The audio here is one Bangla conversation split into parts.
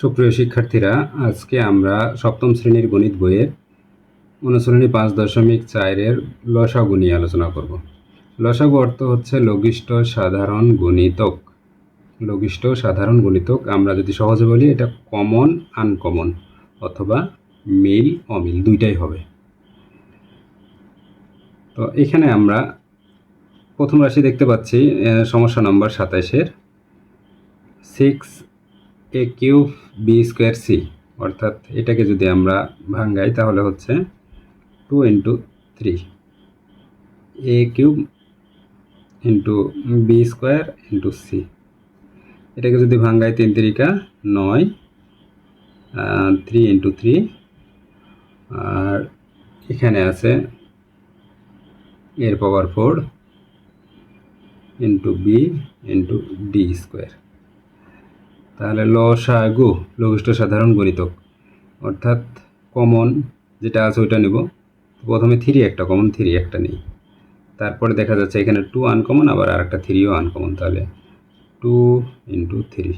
সুপ্রিয় শিক্ষার্থীরা, আজকে আমরা সপ্তম শ্রেণির গণিত বইয়ের অনুশ্রেণী পাঁচ দশমিক চারের লসাগু নিয়ে আলোচনা করব। লসাগু অর্থ হচ্ছে লঘিষ্ঠ সাধারণ গণিতক। লঘিষ্ঠ সাধারণ গণিতক আমরা যদি সহজে বলি, এটা কমন আনকমন অথবা মিল অমিল দুইটাই হবে। তো এখানে আমরা প্রথম রাশি দেখতে পাচ্ছি সমস্যা নম্বর সাতাইশের। Six A cube B square C, অর্থাৎ এটাকে যদি আমরা ভাঙ্গাই তাহলে হচ্ছে two into three. A cube into B square into C. এটাকে যদি ভাঙ্গাই তিন তিরিকা নয় থ্রি ইন্টু থ্রি। আর এখানে আছে এর power four into B into D square. তাহলে ল লসাগু লঘিষ্ঠ সাধারণ গণিতক অর্থাৎ কমন যেটা আছে ওইটা নিব। প্রথমে থ্রি একটা কমন থ্রি একটা নেই। তারপরে দেখা যাচ্ছে এখানে টু আনকমন আবার আর একটা থ্রিও আনকমন তাহলে। টু ইন্টু থ্রি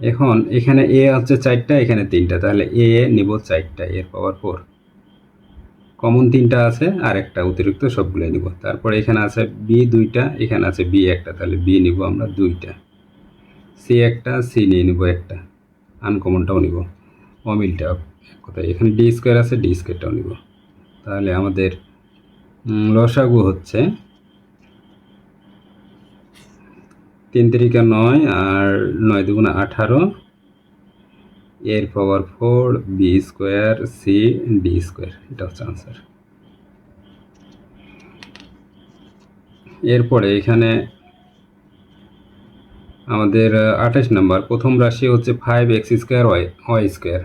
এখন এখানে এ হচ্ছে চারটা, এখানে তিনটা। তাহলে এ নিব চারটা, এর পাওয়ার ফোর কমন তিনটা আছে আর একটা অতিরিক্ত সবগুলোই নিব। তারপরে এখানে আছে বি দুইটা, এখানে আছে বি একটা। তাহলে বি নিব আমরা দুইটা। সি একটা, সি নিয়ে নিব একটা। আনকমনটাও নিব। অমিলটা কথায়। এখানে ডি স্কোয়ার আছে ডি স্কোয়ারটাও নিব। তাহলে আমাদের লসাগু হচ্ছে তিন তিরিকা নয় আর নয় দুগুণা আঠারো। এর power four B square C D square এটা হচ্ছে আনসার এরপরে এখানে আমাদের আঠাশ নাম্বার। প্রথম রাশি হচ্ছে five X square Y Y square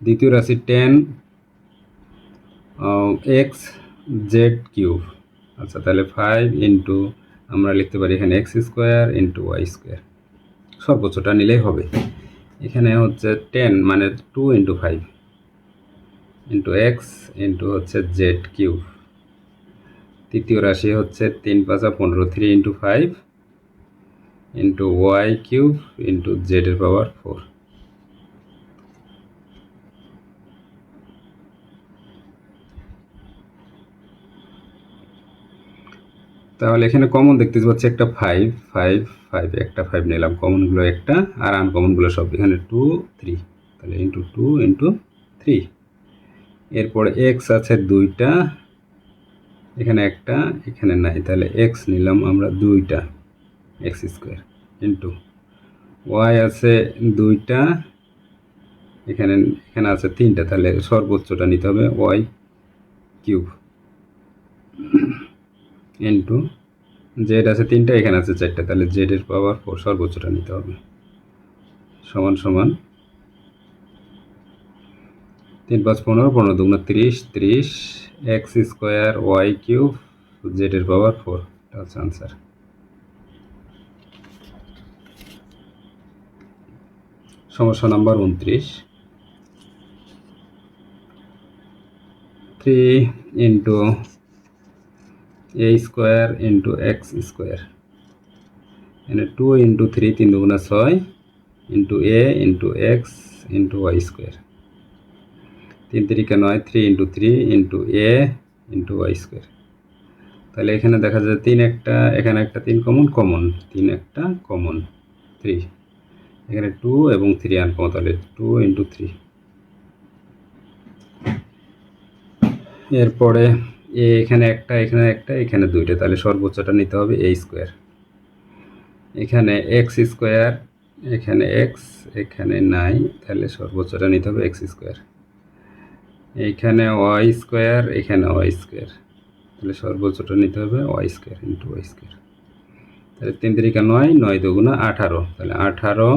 দ্বিতীয় রাশি টেন এক্স জেড কিউব আচ্ছা তাহলে ফাইভ ইন্টু আমরা লিখতে পারি এখানে X square into Y square সর্বোচ্চটা নিলেই হবে। এখানে হচ্ছে টেন মানে two into five into X into হচ্ছে জেড কিউব তৃতীয় রাশি হচ্ছে তিন পাঁচা পনেরো three into five into Y cube into জেডের power four তাহলে এখানে কমন দেখতে পাচ্ছি একটা ফাইভ ফাইভ ফাইভ একটা ফাইভ নিলাম। কমনগুলো একটা আর আনকমনগুলো সব। এখানে টু থ্রি তাহলে ইন্টু টু ইন্টু থ্রি এরপর এক্স আছে দুইটা, এখানে একটা, এখানে নাই। তাহলে এক্স নিলাম আমরা দুইটা। এক্স স্কোয়ার ইন্টু ওয়াই আছে দুইটা, এখানে এখানে আছে তিনটা, তাহলে সর্বোচ্চটা নিতে হবে ওয়াই কিউব ইন্টু জেড আছে তিনটা, এখানে আছে চারটা, তাহলে জেডের পাওয়ার ফোর সর্বোচ্চটা নিতে হবে। সমান সমান তিন পাঁচ পনেরো পনেরো দুগুণ তিরিশ তিরিশ এক্স স্কোয়ার ওয়াই কিউব জেডের পাওয়ার ফোর এটা হচ্ছে আনসার সমস্যা নাম্বার উনত্রিশ। Three into A square into X square. এখানে টু ইন্টু থ্রি তিন দুগুণা ছয় into A into X into Y square. তিন তিরিকা নয়, three into three into A into Y square. তাহলে এখানে দেখা যায় তিন একটা, এখানে একটা তিন কমন কমন। তিন একটা, কমন। থ্রি। এখানে টু এবং থ্রি আনকমন তাহলে টু ইন্টু থ্রি এরপরে এ এখানে একটা এখানে একটা, এখানে দুইটা, তাহলে সর্বোচ্চটা নিতে হবে এ স্কোয়ার এখানে এক্স স্কোয়ার এখানে এক্স এখানে নাই তাহলে সর্বোচ্চটা নিতে হবে এক্স স্কোয়ার এখানে ওয়াই স্কোয়ার এখানে ওয়াই স্কোয়ার তাহলে সর্বোচ্চটা নিতে হবে Y square into Y square তাহলে তিন তিরিকা নয় নয় দুগুণা আঠারো। তাহলে আঠারো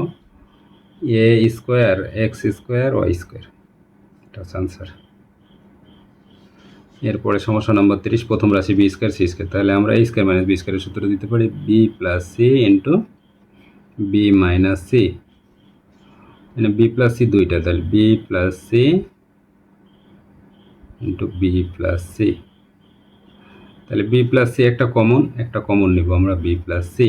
A square X square Y square এটা হচ্ছে আনসার এরপরে সমস্যা নম্বর তিরিশ, প্রথম রাশি বি স্কোয়ার সি স্কোয়ার তাহলে আমরা এই স্কোয়ার মাইনাস বি স্কোয়ারের সূত্র দিতে পারি B plus C into B minus C মানে বি প্লাস সি দুইটা, তাহলে B plus C into B plus C তাহলে বি প্লাস সি একটা কমন একটা কমন নিব আমরা বি প্লাস সি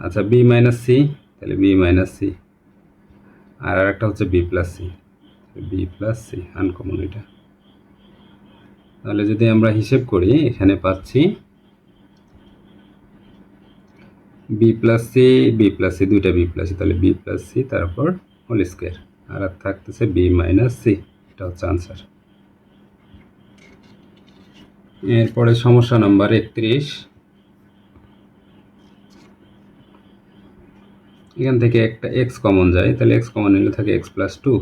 আচ্ছা বি মাইনাস সি তাহলে বি মাইনাস সি আর একটা হচ্ছে B plus C B plus C uncommon এটা। তাহলে যদি আমরা হিসেব করি, এখানে পাচ্ছি B plus C B plus C দুইটা বি প্লাস সি তাহলে বি প্লাস সি তারপর হোল স্কোয়ার আর আর থাকতেছে বি মাইনাস সি এটা হচ্ছে আনসার এরপরে সমস্যা নাম্বার একত্রিশ এখান থেকে একটা এক্স কমন যায়, তাহলে এক্স কমন নিলে থাকে এক্স প্লাস টু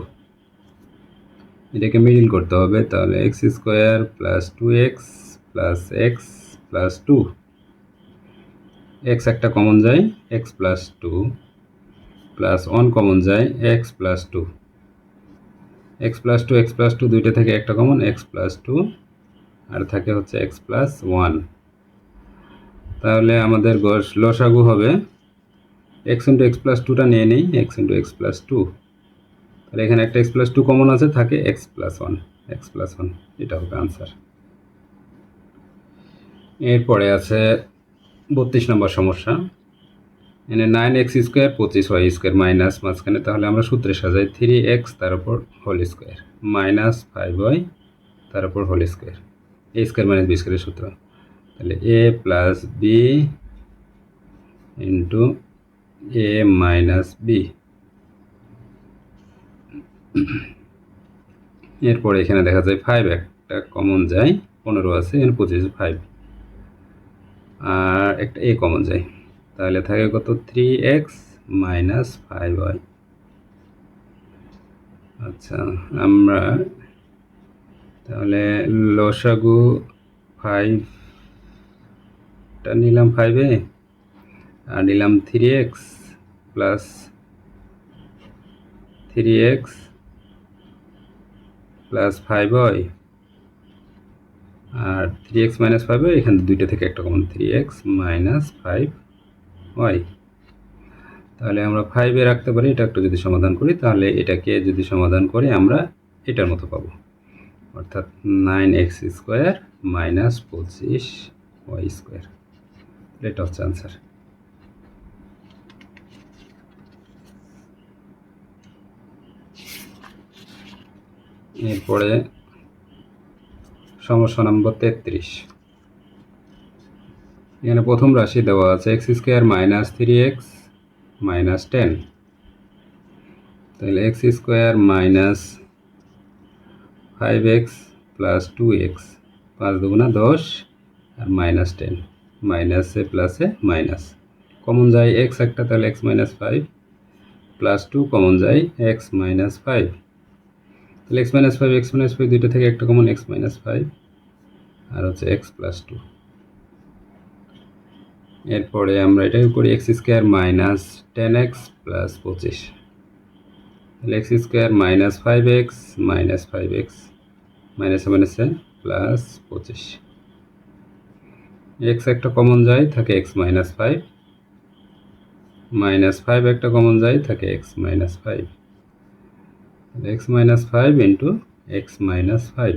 এটাকে মিডিল করতে হবে, তাহলে X square plus two X plus X plus two X একটা কমন যায় X plus two plus one common যায় X plus two X plus two X plus two দুইটা থেকে একটা কমন এক্স প্লাস টু আর থাকে হচ্ছে এক্স প্লাস ওয়ান তাহলে আমাদের লসাগু হবে। এক্স ইন্টু এক্স প্লাস টুটা নিয়ে নেই x into x plus two তাহলে এখানে একটা এক্স প্লাস টু কমন আছে, থাকে x plus one x plus one এটা হবে আনসার এরপরে আছে বত্রিশ নম্বর সমস্যা। এনে নাইন এক্স স্কোয়ার পঁচিশ ওয়াই স্কোয়ার মাইনাস মাঝখানে, তাহলে আমরা সূত্রে সাজাই থ্রি এক্স তার উপর whole square minus five y তার উপর whole square a square minus b স্কোয়ারের সূত্র। তাহলে a plus b into a minus b এরপরে এখানে দেখা যায় ফাইভ একটা কমন যায়, পনেরো আছে, এখানে পঁচিশ ফাইভ আর একটা এ কমন যায়। তাহলে থাকে কত? Three x minus five y আচ্ছা আমরা তাহলে লসাগু ফাইভটা নিলাম ফাইভে নিলাম three x plus three x plus five y আর three x minus five y এখানে দুইটা থেকে একটা common three x minus five y তাহলে আমরা ফাইভে রাখতে পারি, এটা একটু যদি সমাধান করি, তাহলে এটাকে যদি সমাধান করি, আমরা এটার মতো পাবো। অর্থাৎ নাইন এক্স স্কোয়ার মাইনাস পঁচিশ ওয়াই স্কোয়ার এটা হচ্ছে আনসার এরপরে সমস্যা নম্বর তেত্রিশ। এখানে প্রথম রাশি দেওয়া আছে x square minus three x minus ten. তাহলে x square minus five x plus two x পাঁচ দুগুণা দশ আর মাইনাস টেন। মাইনাসে প্লাসে মাইনাস। কমন যায় এক্স একটা, তাহলে x minus five plus two common যায় এক্স মাইনাস ফাইভ। তাহলে x minus five x minus five দুইটা থেকে একটা কমন এক্স মাইনাস ফাইভ আর হচ্ছে এক্স প্লাস টু এরপরে আমরা এটাই করি x square minus ten x plus পঁচিশ। তাহলে x square minus five x minus five x minus মাইনাসে প্লাস পঁচিশ। এক্স একটা কমন যায়, থাকে x minus five minus five একটা কমন যায়, থাকে x minus five x minus five into x minus five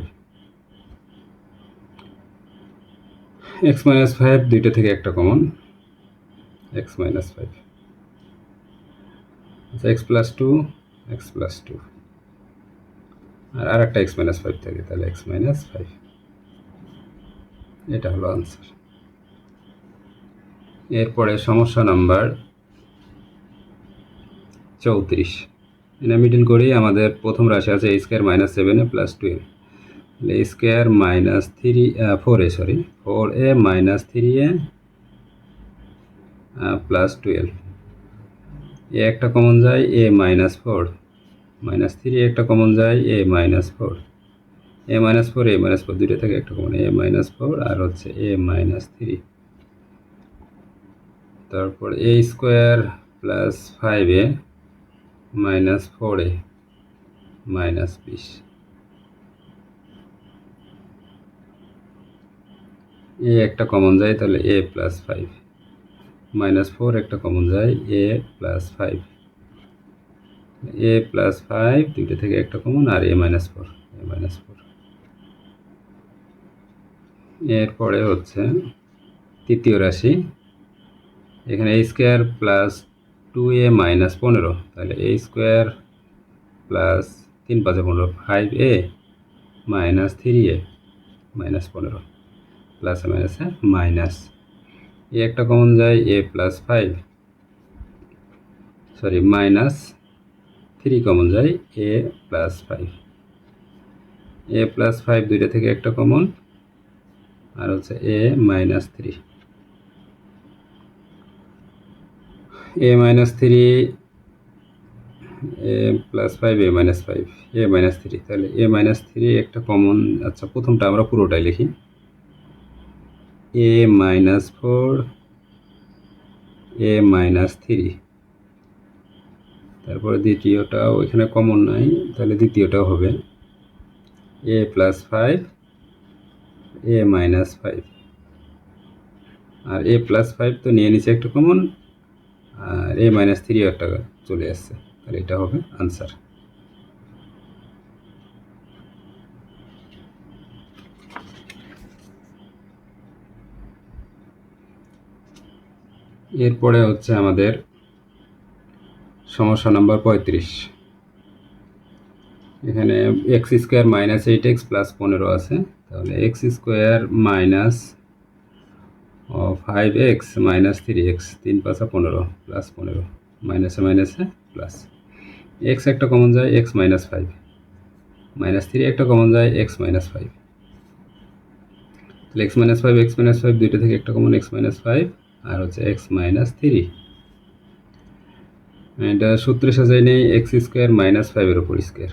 x minus five দুইটা থেকে একটা কমন এক্স মাইনাস ফাইভ আচ্ছা x plus two x plus two আর আর একটা এক্স মাইনাস ফাইভ থাকে, তাহলে এক্স মাইনাস ফাইভ এটা হলো আনসার এরপরে সমস্যা নাম্বার চৌত্রিশ। এটা মিডিল করি আমাদের প্রথম রাশি আছে a square minus seven plus twelve তাহলে a square minus three four a sorry four a minus three a plus twelve a একটা কমন যায় a minus four minus three একটা কমন যায় a minus four a minus four a minus four দুইটা থেকে একটা কমন এ মাইনাস ফোর আর হচ্ছে এ মাইনাস থ্রি তারপর a square plus five a minus four a minus বিশ। এ একটা কমন যায় তাহলে a plus five minus four একটা কমন যায় a plus five a plus five দুইটা থেকে একটা common R a minus four a minus four এরপরে হচ্ছে তৃতীয় রাশি। এখানে a square plus two a minus পনেরো তাহলে এ স্কোয়ার প্লাস তিন পাঁচে পনেরো five a minus three a minus পনেরো প্লাসে মাইনাসে মাইনাস এ একটা কমন যায় a plus five sorry minus three common যায় a plus five a plus five দুইটা থেকে একটা কমন আর হচ্ছে a minus three a minus three a plus five a minus five a minus three তাহলে এ মাইনাস থ্রি একটা কমন আচ্ছা প্রথমটা আমরা পুরোটাই লিখি। A minus four a minus three তারপরে দ্বিতীয়টাও এখানে কমন নাই, তাহলে দ্বিতীয়টাও হবে। A plus five a minus five R a plus five তো নিয়ে নিচে একটা কমন আর এ মাইনাস থ্রিও একটা চলে আসছে। তাহলে এটা হবে আনসার এরপরে হচ্ছে আমাদের সমস্যা নাম্বার পঁয়ত্রিশ। এখানে x square minus eight x plus পনেরো আছে। তাহলে x square minus five x minus three x তিন পাঁচা পনেরো প্লাস পনেরো মাইনাসে মাইনাসে প্লাস এক্স একটা কমন যায় x minus five minus three একটা কমন যায় এক্স মাইনাস ফাইভ তাহলে x minus five x minus five দুইটা থেকে একটা কমন এক্স মাইনাস ফাইভ আর হচ্ছে এক্স মাইনাস থ্রি এটা সূত্রে সাজাই নেই এক্স স্কোয়ার মাইনাস ফাইভের ওপর স্কোয়ার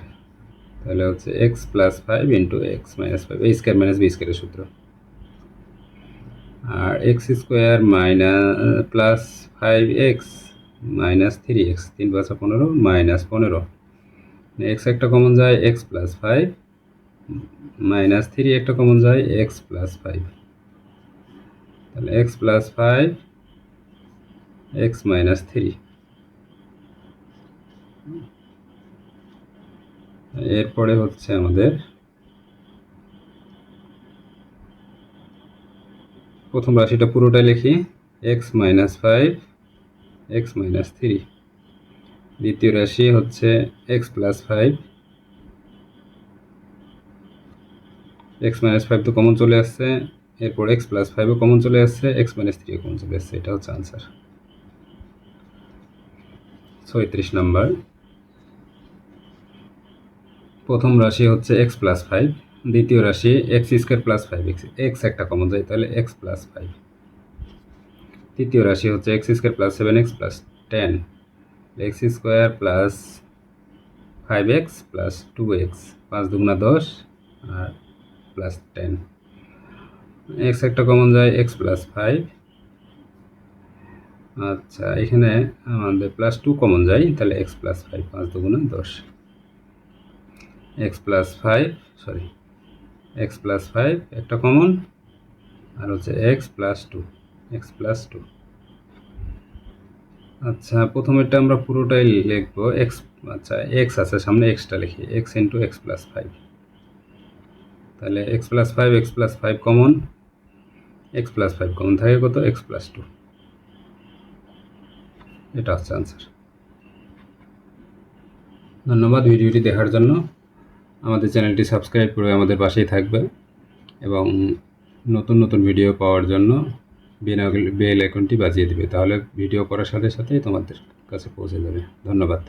তাহলে হচ্ছে x plus five into x minus five এই স্কোয়ার মাইনাস বি স্কোয়ারের সূত্র। আর x square minus plus five x minus three x, তিন পাঁচা পনেরো মাইনাস পনেরো। এক্স একটা কমন যায় x plus five, minus three একটা কমন যায় এক্স প্লাস ফাইভ। তাহলে x plus five, x minus three. এরপরে হচ্ছে আমাদের প্রথম রাশিটা পুরোটাই লিখি x minus five x minus three দ্বিতীয় রাশি হচ্ছে x plus five x minus five তো কমন চলে আসছে, এরপর এক্স প্লাস ফাইভও কমন চলে আসছে এক্স মাইনাস থ্রিও কমন চলে আসছে, এটা হচ্ছে আনসার ছয়ত্রিশ নাম্বার। প্রথম রাশি হচ্ছে এক্স প্লাস ফাইভ দ্বিতীয় রাশি x square plus five x x একটা কমন যায়, তাহলে এক্স প্লাস ফাইভ তৃতীয় রাশি হচ্ছে x square plus seven x plus ten x square plus five x plus two x পাঁচ দুগুণা দশ আর প্লাস টেন এক্স একটা কমন যায় এক্স প্লাস ফাইভ আচ্ছা এখানে আমাদের প্লাস টু কমন যায়, তাহলে এক্স প্লাস ফাইভ পাঁচ দুগুণা দশ। X plus five sorry x plus five একটা কমন আর হচ্ছে x plus two x plus two আচ্ছা প্রথমেরটা আমরা পুরোটাই লিখব এক্স আচ্ছা এক্স আছে, সামনে এক্সটা লিখি x into x plus five তাহলে x plus five x plus five common x plus five common থাকে কত? এক্স প্লাস টু এটা হচ্ছে আনসার ধন্যবাদ ভিডিওটি দেখার জন্য। আমাদের চ্যানেলটি সাবস্ক্রাইব করে আমাদের পাশেই থাকবে এবং নতুন নতুন ভিডিও পাওয়ার জন্য বেল আইকনটি বাজিয়ে দেবে, তাহলে ভিডিও করার সাথে সাথেই তোমাদের কাছে পৌঁছে যাবে। ধন্যবাদ।